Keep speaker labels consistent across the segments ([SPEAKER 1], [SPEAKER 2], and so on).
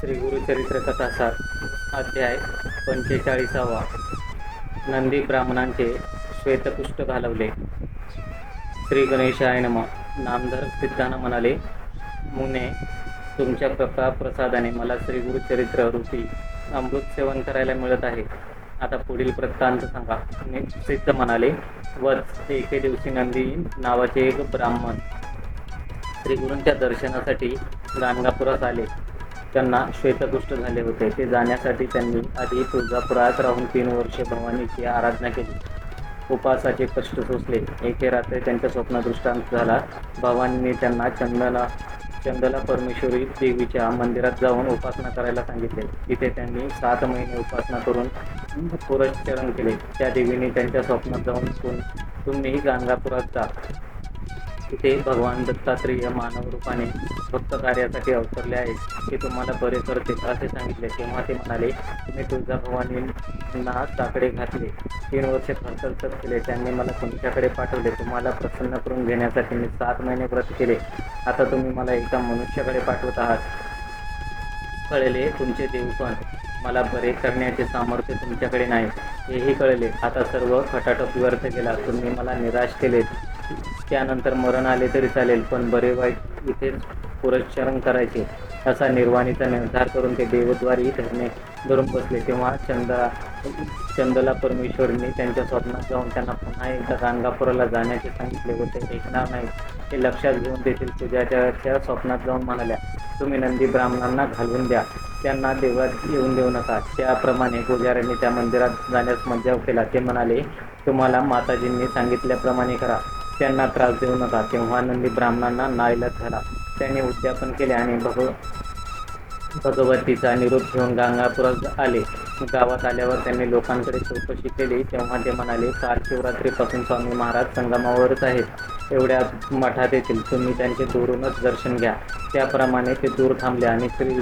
[SPEAKER 1] श्री गुरुचरित्र कथासार अध्याय पंचेचाळीसावा. नंदी ब्राह्मणांचे श्वेतपुष्ट घालवले. श्री गणेशाय नम. नामधर सिद्धांना म्हणाले मुने तुमच्या कृपा प्रसादाने मला श्री गुरुचरित्र रूपी अमृत सेवन करायला मिळत आहे. आता पुढील वृत्तांत सांगा. मी सिद्ध म्हणाले वत्स एके दिवशी नंदी नावाचे एक ब्राह्मण श्री गुरूंच्या दर्शनासाठी गाणगापुरात आले. त्यांना श्वेतपुष्ट झाले होते. ते जाण्यासाठी त्यांनी आधी तुळजापुरात राहून तीन वर्षे भवानीची आराधना केली. उपासाचे कष्ट सोसले. एके रात्री त्यांच्या स्वप्नदृष्टांत झाला भवानीने त्यांना चंदला चंदला परमेश्वरी देवीच्या मंदिरात जाऊन उपासना करायला सांगितले. तिथे त्यांनी सात महिने उपासना करून पुरस्चरण केले. त्या देवीने त्यांच्या स्वप्नात जाऊन तुम्हीही गाणगापुरात जा. तिथे भगवान दत्तात्रेय मानव रूपाने भक्त कार्यासाठी अवतरले आहेत. ते तुम्हाला बरे करते असे सांगितले. तेव्हा ते म्हणाले तुम्ही तुळजा भवानींना साकडे घातले. तीन वर्षे खर्च केले. त्यांनी मला तुमच्याकडे पाठवले. तुम्हाला प्रसन्न करून घेण्यासाठी मी सात महिने व्रत केले. आता तुम्ही मला एका मनुष्याकडे पाठवत आहात. कळले तुमचे देव पण. मला बरे करण्याचे सामर्थ्य तुमच्याकडे नाही. हेही कळले. आता सर्व खटाटोप व्यर्थ केला तुम्ही मला निराश केले त्यानंतर मरण आले तरी चालेल पण बरे वाईट इथेच पुरस्चरण करायचे असा निर्वाणीचा निर्धार करून ते देवद्वारी धरणे धरून बसले. तेव्हा चंदा चंदला परमेश्वरने त्यांच्या स्वप्नात जाऊन त्यांना पुन्हा एकदा गाणगापुराला जाण्याचे सांगितले होते. ऐकणार नाही हे लक्षात घेऊन तेथील पूजाच्या स्वप्नात जाऊन म्हणाल्या तुम्ही नंदी ब्राह्मणांना घालवून द्या त्यांना देवात येऊन देऊ नका. त्याप्रमाणे पुजाऱ्यांनी त्या मंदिरात जाण्यास मज्जाव केला. ते म्हणाले तुम्हाला माताजींनी सांगितल्याप्रमाणे करा. त्यांना त्रास देऊ नका तेव्हा नंदी ब्राह्मणांना नाईलाज झाला त्यांनी उद्यापन केले आणि भग भगवतीचा निरोप घेऊन गंगापुरात आले. गावात आल्यावर त्यांनी लोकांकडे चौकशी केली. तेव्हा ते म्हणाले काल शिवरात्रीपासून स्वामी महाराज संगमावरच आहेत. एवढ्या मठात येतील. तुम्ही त्यांचे दूरूनच दर्शन घ्या. त्याप्रमाणे ते दूर थांबले आणि श्री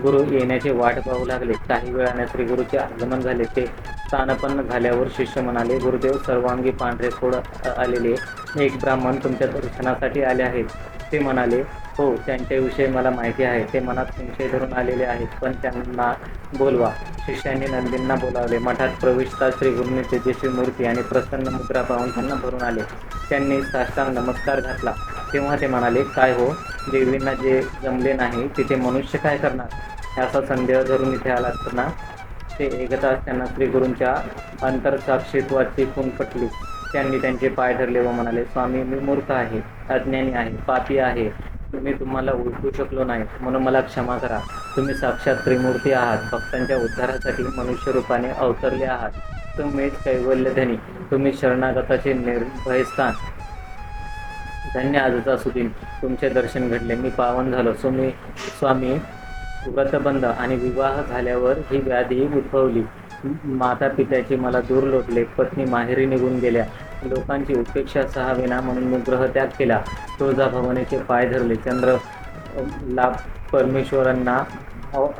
[SPEAKER 1] गुरु येण्याची वाट पाहू लागले. काही वेळाने श्री गुरुचे आगमन झाले. ते स्थानपन्न झाल्यावर शिष्य म्हणाले गुरुदेव सर्वांगी पांढरे फोड आलेले एक ब्राह्मण तुमच्या दर्शनासाठी आले आहेत. ते म्हणाले हो त्यांच्याविषयी मला माहिती आहे. ते मनात संशय धरून आलेले आहेत पण त्यांना बोलवा. शिष्यांनी नंदींना बोलावले. मठात प्रविष्टा श्री गुरुनी तेजस्वी मूर्ती आणि प्रसन्न मुद्रा पाहून त्यांना भरून आले. त्यांनी साष्टांग नमस्कार घातला. तेव्हा ते म्हणाले काय हो? देवींना जे जमले नाही तिथे मनुष्य काय करणार? असा संदेह धरून इथे आला असताना ते एकदा त्यांना श्री गुरूंच्या अंतरसाक्षित्वाची खून पटली. त्यांनी त्यांचे पाय धरले व म्हणाले स्वामी मी मूर्ख आहे अज्ञानी आहे पापी आहे. तुम्ही तुम्हाला ओळखू शकलो नाही. म्हणून मला क्षमा करा. तुम्ही साक्षात त्रिमूर्ती आहात. भक्तांच्या उद्धारासाठी मनुष्य रूपाने अवतरले आहात. तुम्हीच कैवल्यधनी तुम्ही शरणागताचे निर्भयस्थान. धन्य आजचा सुदीन. तुमचे दर्शन घडले. मी पावन झालो. सुमी स्वामी व्रतबंध आणि विवाह झाल्यावर ही व्याधी उद्भवली. माता पित्याचे मला दूर लोटले. पत्नी माहेरी निघून गेल्या. लोकांची उपेक्षा सहाविना म्हणून मी ग्रहत्याग केला. तुळजाभवानीचे पाय धरले. चंद्र लाभ परमेश्वरांना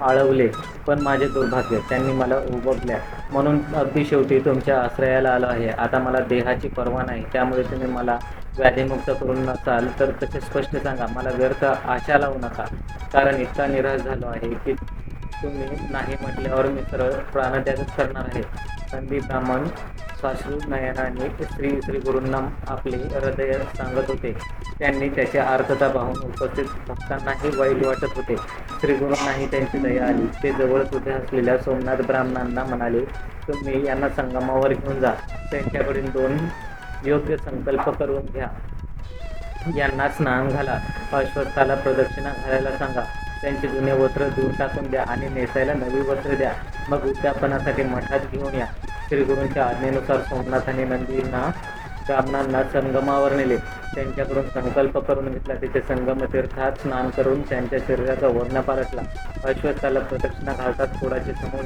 [SPEAKER 1] आळवले. पण माझे दुर्भाग्य त्यांनी मला उबगल्या म्हणून अगदी शेवटी तुमच्या आश्रयाला आलो आहे. आता मला देहाची पर्वा नाही. त्यामुळे तुम्ही मला व्याधीमुक्त करून नसाल तर तसे स्पष्ट सांगा. मला व्यर्थ आशा लावू नका. कारण इतका निराश झालो आहे की तुम्ही नाही म्हटल्यावर मी सरळ प्राणत्यागच करणार आहे. संधी ब्राह्मण साश्रू नयनाने श्री श्री गुरूंना आपले हृदय सांगत होते. त्यांनी त्याची आर्थता पाहून उपस्थित भक्तांनाही वाईट वाटत होते. श्री गुरूंनाही त्यांची दया आली. ते जवळच उभे असलेल्या सोमनाथ ब्राह्मणांना म्हणाले तुम्ही यांना संगमावर घेऊन जा. त्यांच्याकडील दोन योग्य संकल्प करून घ्या. यांना स्नान घाला. अश्वत्थाला प्रदक्षिणा घालायला सांगा. त्यांचे जुने वस्त्र दूर टाकून द्या आणि नेसायला नवी वस्त्र द्या. मग उद्यापनासाठी मठात घेऊन या. श्री गुरूंच्या आज्ञेनुसार सोमनाथाने नंदींना ब्राह्मणांना संगमावर नेले. त्यांच्याकडून संकल्प करून घेतला. तिथे संगम तीर्थात स्नान करून त्यांच्या शरीराचा वर्ण पालटला. अश्वत्थाला प्रदक्षिणा घालतात. थोडाचे समोर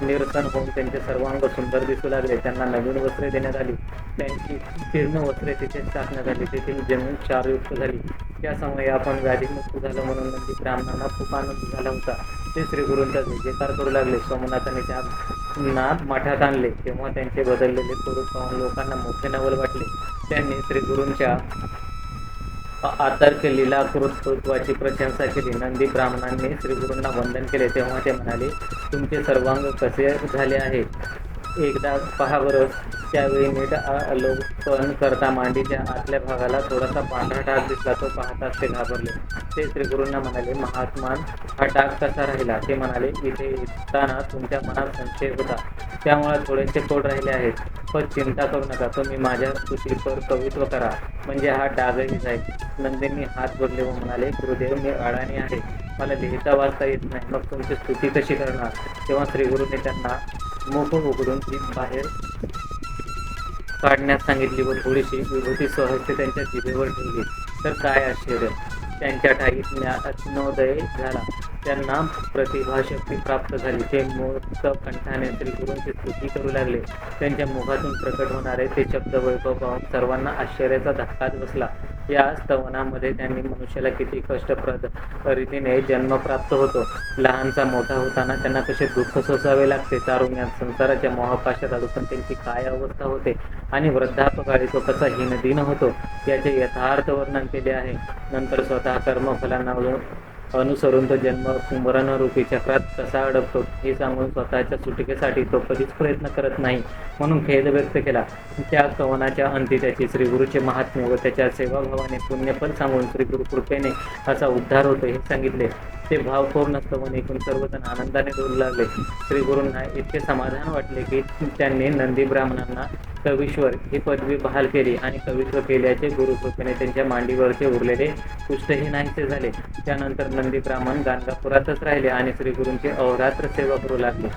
[SPEAKER 1] निरसन होऊन त्यांचे सर्वांग सुंदर दिसू लागले. त्यांना नवीन वस्त्रे देण्यात आली. त्यांची तीर्ण वस्त्रे तिथेच टाकण्यात आली. तेथील जमीन क्षारयुक्त झाली. त्या समयी आपण व्याधीमुक्त झालो म्हणून नंदी ब्राह्मणांना खूप आनंद झाला होता. ते श्री गुरूंचा जयकार करू लागले. सोमनाथाने त्यांना माठ्यात आणले. तेव्हा त्यांचे बदललेले स्वरूप पाहून लोकांना मोठे नवल वाटले. त्यांनी श्री गुरूंच्या आतर्क लीला प्रशंसा केली. नंदी ब्राह्मणांनी श्रीगुरूंना वंदन केले. तेव्हा ते म्हणाले तुमचे सर्वांग कसे झाले आहे? एकदा पहा बरं. त्यावेळी नीट अवलोकन करता मांडीच्या आतल्या भागाला थोडासा पांढरा डाग दिसला तो पाहताच ते घाबरले. ते श्रीगुरूंना म्हणाले महात्मान हा डाग कसा राहिला? ते म्हणाले इथे येताना तुमच्या मनात संशय होता. त्यामुळे थोडेसे कोड राहिले आहेत. पण चिंता करू नका. तुम्ही माझ्या स्तुतीवर कवित्व करा. म्हणजे हा डागही जाईल. नंदींनी हात बोलले व म्हणाले गुरुदेव मी अडाणी आहे. मला लिहिता वाचता येत नाही. मग तुमची स्तुती कशी करणार? तेव्हा श्रीगुरूंनी त्यांना मुख उघडून बाहेर काढण्यास सांगितली व थोडीशी विभूती सहस्य त्यांच्या जिभेवर ठेवली. तर काय आश्चर्य! त्यांच्या ठाई ज्ञानोदय झाला. त्यांना प्रतिभाशक्ती प्राप्त झाली. ते मूर्त कंठाने श्रीगुरूंची स्तुती करू लागले. त्यांच्या मुखातून प्रकट होणारे ते शब्द वैभव पाहून सर्वांना आश्चर्याचा धक्काच बसला. या स्तवनामध्ये त्यांनी मनुष्याला किती कष्टप्रद रीतीने जन्म प्राप्त होतो. लहानचा मोठा होताना त्यांना कसे दुःख सोसावे लागते? तारुण्यात संसाराच्या मोहपाशात अडकून त्यांची काय अवस्था होते? आणि वृद्धापकाळी तो कसा हीनदीन होतो? याचे यथार्थ वर्णन केले आहे. नंतर स्वतः कर्मफलांना अनुसरून तो जन्म मरणरूपी चक्रात कसा अडकतो हे सांगून स्वतःच्या सुटकेसाठी तो कधीच प्रयत्न करत नाही म्हणून खेद व्यक्त केला. त्या कवनाच्या अंती त्याची श्रीगुरूचे महात्म्य व त्याच्या सेवाभावाने पुण्यफल सांगून श्रीगुरु कृपेने असा उद्धार होतो हे सांगितले. ते भावकोर नसतो म्हणून ऐकून सर्वजण आनंदाने डोलू लागले. श्रीगुरूंना इतके समाधान वाटले की त्यांनी नंदी ब्राह्मणांना कवीश्वर ही पदवी बहाल केली आणि कवित्व केल्याचे गुरुकृपेने त्यांच्या मांडीवरचे उरलेले पुष्टही नाहीसे झाले. त्यानंतर नंदी ब्राह्मण गाणगापुरातच राहिले आणि श्री श्रीगुरूंची अहोरात्र सेवा करू लागले.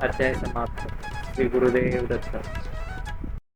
[SPEAKER 1] अध्याय समाप्त. श्री गुरुदेव दत्त.